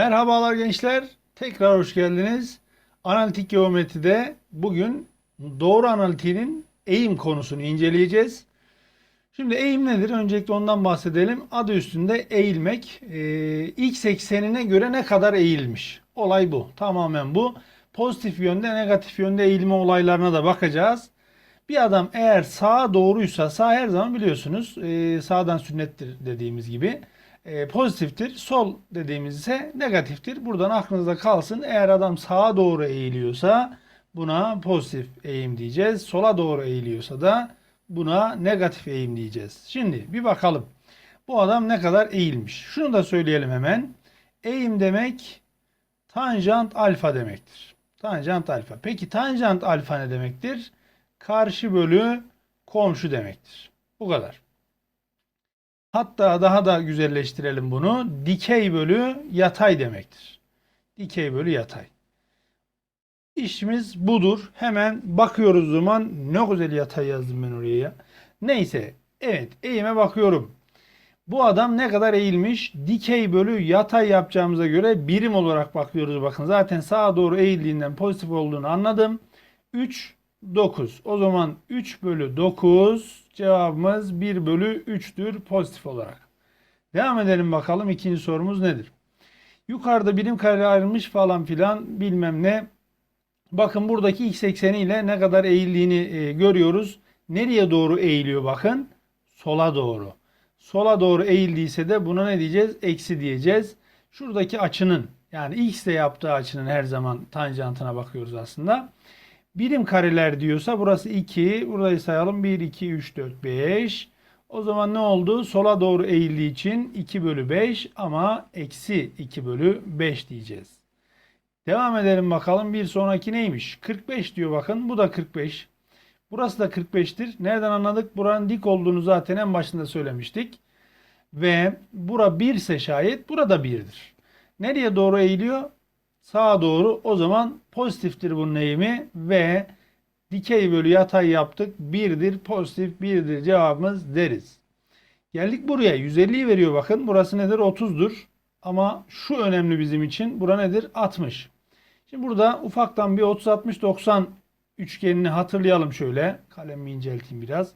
Merhabalar gençler. Tekrar hoş geldiniz. Analitik geometride bugün doğru analitiğinin eğim konusunu inceleyeceğiz. Şimdi eğim nedir? Öncelikle ondan bahsedelim. Adı üstünde eğilmek. Ee, x eksenine göre ne kadar eğilmiş? Olay bu. Tamamen bu. Pozitif yönde, negatif yönde eğilme olaylarına da bakacağız. Bir adam eğer sağa doğruysa, sağ her zaman biliyorsunuz e, sağdan sünnettir dediğimiz gibi e, pozitiftir. Sol dediğimiz ise negatiftir. Buradan aklınızda kalsın. Eğer adam sağa doğru eğiliyorsa buna pozitif eğim diyeceğiz. Sola doğru eğiliyorsa da buna negatif eğim diyeceğiz. Şimdi bir bakalım. Bu adam ne kadar eğilmiş? Şunu da söyleyelim hemen. Eğim demek tanjant alfa demektir. Tanjant alfa. Peki tanjant alfa ne demektir? Karşı bölü komşu demektir. Bu kadar. Hatta daha da güzelleştirelim bunu. Dikey bölü yatay demektir. Dikey bölü yatay. İşimiz budur. Hemen bakıyoruz zaman. Ne güzel yatay yazdım ben oraya ya. Neyse. Evet. Eğime bakıyorum. Bu adam ne kadar eğilmiş? Dikey bölü yatay yapacağımıza göre birim olarak bakıyoruz. Bakın zaten sağa doğru eğildiğinden pozitif olduğunu anladım. 3, 9. O zaman 3 bölü 9 cevabımız 1 bölü 3'tür pozitif olarak. Devam edelim bakalım ikinci sorumuz nedir? Yukarıda birim kare ayrılmış falan filan bilmem ne. Bakın buradaki x ekseni ile ne kadar eğildiğini e, görüyoruz. Nereye doğru eğiliyor bakın? Sola doğru. Sola doğru eğildiyse de buna ne diyeceğiz? Eksi diyeceğiz. Şuradaki açının yani x ile yaptığı açının her zaman tanjantına bakıyoruz aslında. Birim kareler diyorsa burası 2. Burayı sayalım. 1, 2, 3, 4, 5. O zaman ne oldu? Sola doğru eğildiği için 2 bölü 5 ama eksi 2 bölü 5 diyeceğiz. Devam edelim bakalım. Bir sonraki neymiş? 45 diyor bakın. Bu da 45. Burası da 45'tir. Nereden anladık? Buranın dik olduğunu zaten en başında söylemiştik. Ve bura 1 ise şayet burada 1'dir. Nereye doğru eğiliyor? Sağa doğru. O zaman pozitiftir bunun eğimi ve dikey bölü yatay yaptık. 1'dir. Pozitif 1'dir cevabımız deriz. Geldik buraya. 150'yi veriyor bakın. Burası nedir? 30'dur. Ama şu önemli bizim için. Bura nedir? 60. Şimdi burada ufaktan bir 30 60 90 üçgenini hatırlayalım şöyle. Kalemimi incelteyim biraz.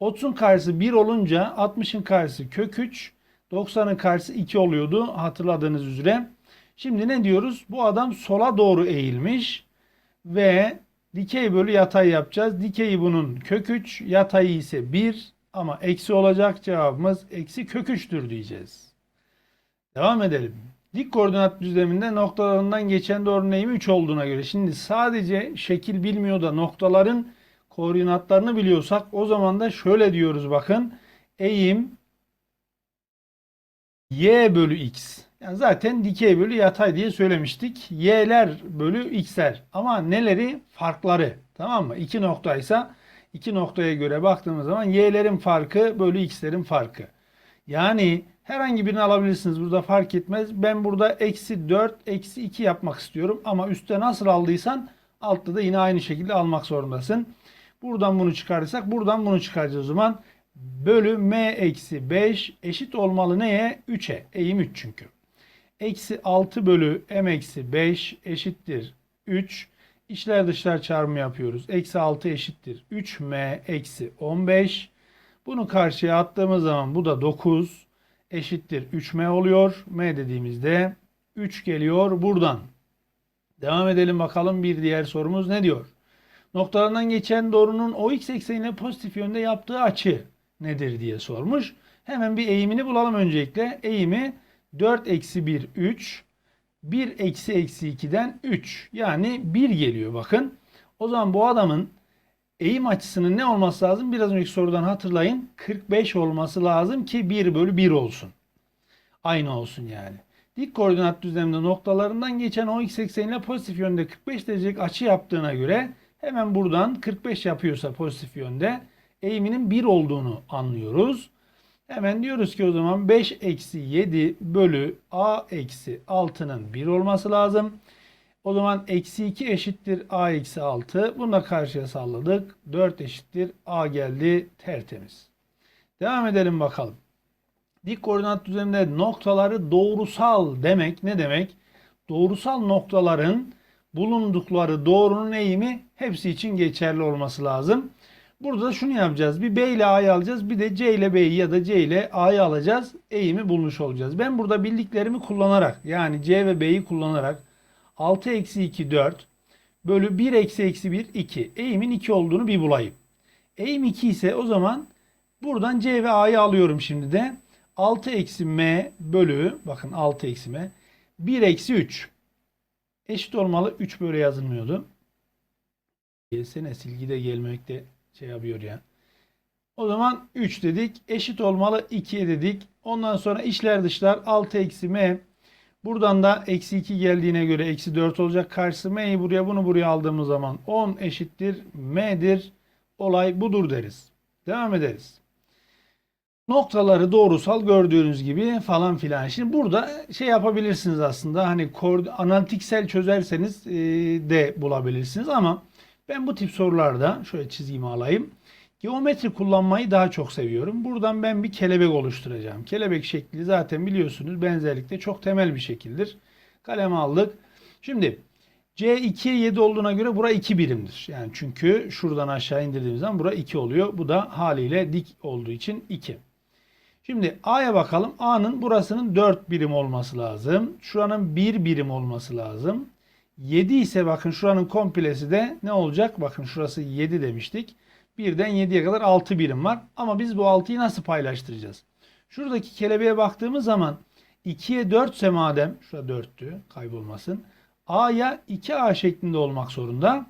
30'un karşısı 1 olunca 60'ın karşısı kök 3, 90'ın karşısı 2 oluyordu hatırladığınız üzere. Şimdi ne diyoruz? Bu adam sola doğru eğilmiş ve dikey bölü yatay yapacağız. Dikeyi bunun kök 3, yatayı ise 1 ama eksi olacak cevabımız eksi kök 3'tür diyeceğiz. Devam edelim. Dik koordinat düzleminde noktalarından geçen doğrunun eğimi 3 olduğuna göre şimdi sadece şekil bilmiyor da noktaların koordinatlarını biliyorsak o zaman da şöyle diyoruz bakın. Eğim y bölü x. Yani zaten dikey bölü yatay diye söylemiştik. Y'ler bölü x'ler. Ama neleri? Farkları. Tamam mı? İki noktaysa iki noktaya göre baktığımız zaman y'lerin farkı bölü x'lerin farkı. Yani herhangi birini alabilirsiniz. Burada fark etmez. Ben burada eksi 4, eksi 2 yapmak istiyorum. Ama üstte nasıl aldıysan altta da yine aynı şekilde almak zorundasın. Buradan bunu çıkarırsak buradan bunu çıkaracağız o zaman. Bölü m eksi 5 eşit olmalı neye? 3'e. Eğim 3 çünkü. Eksi 6 bölü m eksi 5 eşittir 3. İçler dışlar çarpımı yapıyoruz. Eksi 6 eşittir 3m eksi 15. Bunu karşıya attığımız zaman bu da 9 eşittir 3m oluyor. m dediğimizde 3 geliyor buradan. Devam edelim bakalım bir diğer sorumuz ne diyor? Noktalarından geçen doğrunun o x eksenine pozitif yönde yaptığı açı nedir diye sormuş. Hemen bir eğimini bulalım öncelikle. Eğimi 4 eksi 1 3 1 eksi eksi 2'den 3 yani 1 geliyor bakın. O zaman bu adamın eğim açısının ne olması lazım? Biraz önceki sorudan hatırlayın. 45 olması lazım ki 1 bölü 1 olsun. Aynı olsun yani. Dik koordinat düzleminde noktalarından geçen o x ekseniyle pozitif yönde 45 derecelik açı yaptığına göre hemen buradan 45 yapıyorsa pozitif yönde eğiminin 1 olduğunu anlıyoruz. Hemen diyoruz ki o zaman 5 eksi 7 bölü a eksi 6'nın 1 olması lazım. O zaman eksi 2 eşittir a eksi 6. Bunu karşıya salladık. 4 eşittir a geldi tertemiz. Devam edelim bakalım. Dik koordinat düzleminde noktaları doğrusal demek ne demek? Doğrusal noktaların bulundukları doğrunun eğimi hepsi için geçerli olması lazım. Burada da şunu yapacağız. Bir B ile A'yı alacağız. Bir de C ile B'yi ya da C ile A'yı alacağız. Eğimi bulmuş olacağız. Ben burada bildiklerimi kullanarak yani C ve B'yi kullanarak 6 eksi 2 4 bölü 1 eksi eksi 1 2. Eğimin 2 olduğunu bir bulayım. Eğim 2 ise o zaman buradan C ve A'yı alıyorum şimdi de. 6 eksi M bölü bakın 6 eksi M 1 eksi 3 eşit olmalı. 3 böyle yazılmıyordu. Gelsene silgide gelmekte şey yapıyor ya. O zaman 3 dedik. Eşit olmalı 2'ye dedik. Ondan sonra içler dışlar 6 eksi m. Buradan da eksi 2 geldiğine göre eksi 4 olacak. Karşısı m'yi buraya bunu buraya aldığımız zaman 10 eşittir m'dir. Olay budur deriz. Devam ederiz. Noktaları doğrusal gördüğünüz gibi falan filan. Şimdi burada şey yapabilirsiniz aslında. Hani analitiksel çözerseniz e, de bulabilirsiniz ama ben bu tip sorularda şöyle çizgimi alayım. Geometri kullanmayı daha çok seviyorum. Buradan ben bir kelebek oluşturacağım. Kelebek şekli zaten biliyorsunuz benzerlikte çok temel bir şekildir. Kalem aldık. Şimdi C 2'ye 7 olduğuna göre bura 2 birimdir. Yani çünkü şuradan aşağı indirdiğimiz zaman bura 2 oluyor. Bu da haliyle dik olduğu için 2. Şimdi A'ya bakalım. A'nın burasının 4 birim olması lazım. Şuranın 1 birim olması lazım. 7 ise bakın şuranın komplesi de ne olacak? Bakın şurası 7 demiştik. 1'den 7'ye kadar 6 birim var. Ama biz bu 6'yı nasıl paylaştıracağız? Şuradaki kelebeğe baktığımız zaman 2'ye 4 ise madem, şurada 4'tü kaybolmasın. A'ya 2A şeklinde olmak zorunda.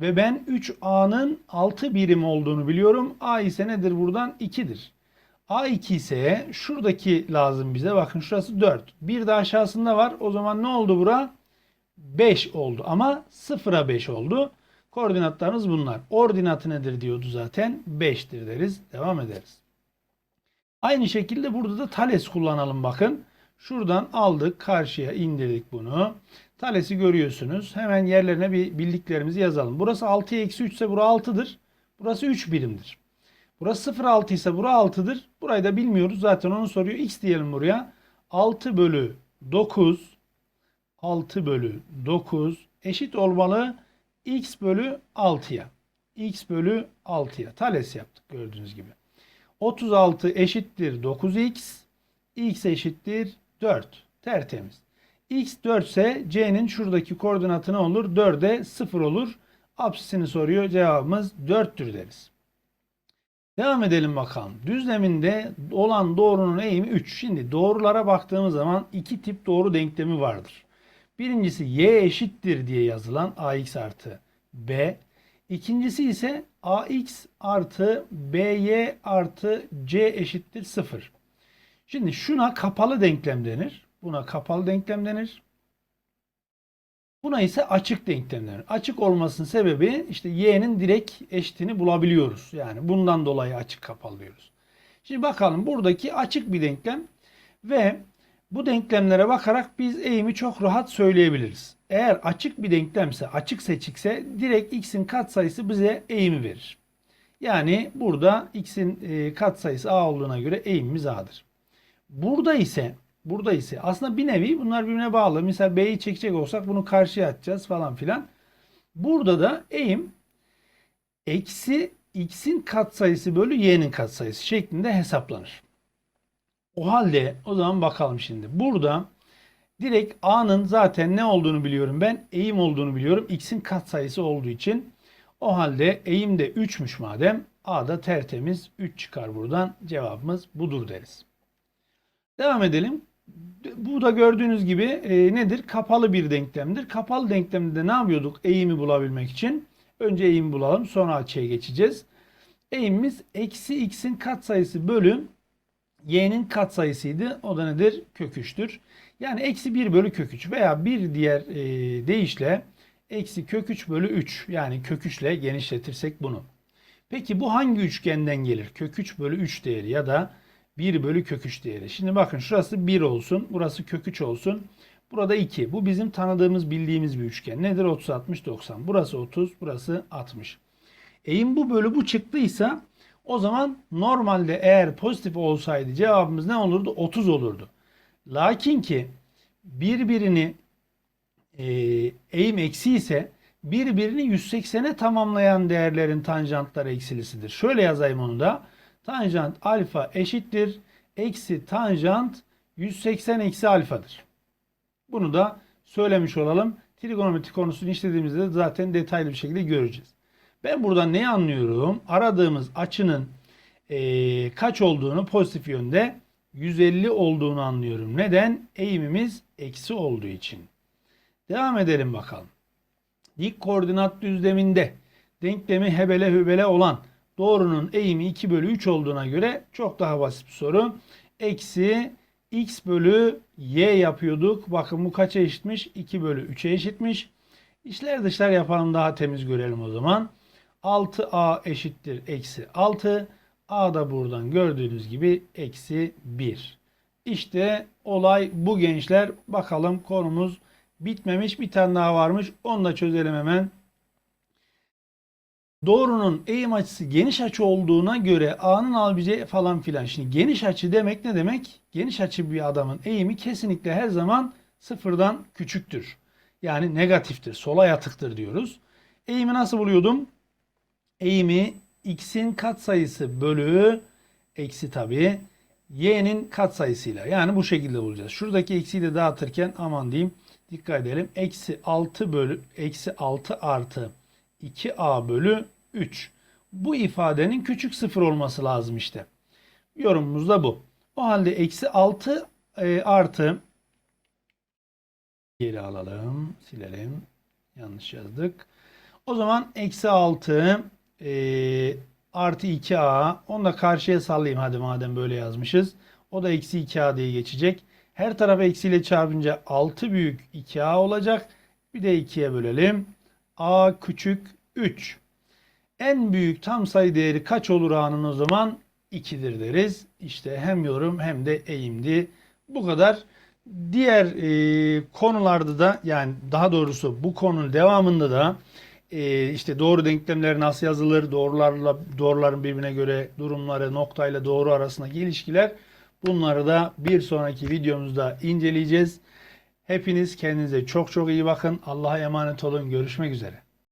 Ve ben 3A'nın 6 birim olduğunu biliyorum. A ise nedir buradan? 2'dir. A2 ise şuradaki lazım bize. Bakın şurası 4. Bir de aşağısında var. O zaman ne oldu bura? 5 oldu ama 0'a 5 oldu. Koordinatlarımız bunlar. Ordinatı nedir diyordu zaten. 5'tir deriz. Devam ederiz. Aynı şekilde burada da Thales kullanalım bakın. Şuradan aldık karşıya indirdik bunu. Thales'i görüyorsunuz. Hemen yerlerine bir bildiklerimizi yazalım. Burası 6'ya eksi 3 ise bura 6'dır. Burası 3 birimdir. Burası 0,6 ise bura 6'dır. Burayı da bilmiyoruz. Zaten onu soruyor. X diyelim buraya. 6 bölü 9 6 bölü 9 eşit olmalı x bölü 6'ya. x bölü 6'ya. Thales yaptık gördüğünüz gibi. 36 eşittir 9x. x eşittir 4. Tertemiz. x 4 ise c'nin şuradaki koordinatı ne olur? 4'e 0 olur. Apsisini soruyor. Cevabımız 4'tür deriz. Devam edelim bakalım. Düzleminde olan doğrunun eğimi 3. Şimdi doğrulara baktığımız zaman iki tip doğru denklemi vardır. Birincisi y eşittir diye yazılan ax artı b. İkincisi ise ax artı by artı c eşittir 0. Şimdi şuna kapalı denklem denir. Buna kapalı denklem denir. Buna ise açık denklem denir. Açık olmasının sebebi işte y'nin direkt eşitini bulabiliyoruz. Yani bundan dolayı açık kapalı diyoruz. Şimdi bakalım buradaki açık bir denklem ve bu denklemlere bakarak biz eğimi çok rahat söyleyebiliriz. Eğer açık bir denklemse, açık seçikse direkt x'in katsayısı bize eğimi verir. Yani burada x'in e, katsayısı a olduğuna göre eğimimiz a'dır. Burada ise burada ise aslında bir nevi bunlar birbirine bağlı. Mesela b'yi çekecek olsak bunu karşıya atacağız falan filan. Burada da eğim eksi x'in katsayısı bölü y'nin katsayısı şeklinde hesaplanır. O halde o zaman bakalım şimdi. Burada direkt a'nın zaten ne olduğunu biliyorum ben. Eğim olduğunu biliyorum. x'in katsayısı olduğu için. O halde eğim de 3'müş madem. a da tertemiz 3 çıkar buradan. Cevabımız budur deriz. Devam edelim. Bu da gördüğünüz gibi e, nedir? Kapalı bir denklemdir. Kapalı denklemde de ne yapıyorduk? Eğimi bulabilmek için. Önce eğimi bulalım. Sonra açıya geçeceğiz. Eğimimiz eksi x'in katsayısı bölü y'nin katsayısıydı. O da nedir? Kök 3'tür. Yani eksi 1 bölü kök 3 veya bir diğer e, deyişle eksi kök 3 bölü 3 yani kök 3 ile genişletirsek bunu. Peki bu hangi üçgenden gelir? Kök 3 bölü 3 değeri ya da 1 bölü kök 3 değeri. Şimdi bakın şurası 1 olsun. Burası kök 3 olsun. Burada 2. Bu bizim tanıdığımız bildiğimiz bir üçgen. Nedir? 30 60 90. Burası 30, burası 60. Eğim bu bölü bu çıktıysa O zaman normalde eğer pozitif olsaydı cevabımız ne olurdu? 30 olurdu. Lakin ki birbirini e, eğim eksi ise birbirini 180'e tamamlayan değerlerin tanjantları eksilisidir. Şöyle yazayım onu da. Tanjant alfa eşittir. Eksi tanjant 180 eksi alfadır. Bunu da söylemiş olalım. Trigonometri konusunu işlediğimizde de zaten detaylı bir şekilde göreceğiz. Ben buradan ne anlıyorum? Aradığımız açının eee, kaç olduğunu pozitif yönde 150 olduğunu anlıyorum. Neden? Eğimimiz eksi olduğu için. Devam edelim bakalım. Dik koordinat düzleminde denklemi hebele hübele olan doğrunun eğimi 2 bölü 3 olduğuna göre çok daha basit bir soru. Eksi x bölü y yapıyorduk. Bakın bu kaça eşitmiş? 2 bölü 3'e eşitmiş. İşler dışlar yapalım daha temiz görelim o zaman. 6a eşittir eksi 6. a da buradan gördüğünüz gibi eksi 1. İşte olay bu gençler. Bakalım konumuz bitmemiş. Bir tane daha varmış. Onu da çözelim hemen. Doğrunun eğim açısı geniş açı olduğuna göre A'nın alabileceği falan filan. Şimdi geniş açı demek ne demek? Geniş açı bir adamın eğimi kesinlikle her zaman sıfırdan küçüktür. Yani negatiftir, sola yatıktır diyoruz. Eğimi nasıl buluyordum? Eğimi x'in katsayısı bölü eksi tabii y'nin katsayısıyla. Yani bu şekilde bulacağız. Şuradaki eksiyi de dağıtırken aman diyeyim dikkat edelim. Eksi 6 bölü eksi 6 artı 2a bölü 3. Bu ifadenin küçük sıfır olması lazım işte. Yorumumuz da bu. O halde eksi 6 e, artı geri alalım. Silelim. Yanlış yazdık. O zaman eksi 6 e, artı 2a. Onu da karşıya sallayayım hadi madem böyle yazmışız. O da eksi 2a diye geçecek. Her tarafa eksiyle çarpınca 6 büyük 2a olacak. Bir de 2'ye bölelim. a küçük 3. En büyük tam sayı değeri kaç olur a'nın o zaman? 2'dir deriz. İşte hem yorum hem de eğimdi. Bu kadar. Diğer e, konularda da yani daha doğrusu bu konunun devamında da e, işte doğru denklemler nasıl yazılır, doğrularla doğruların birbirine göre durumları, noktayla doğru arasındaki ilişkiler bunları da bir sonraki videomuzda inceleyeceğiz. Hepiniz kendinize çok çok iyi bakın. Allah'a emanet olun. Görüşmek üzere.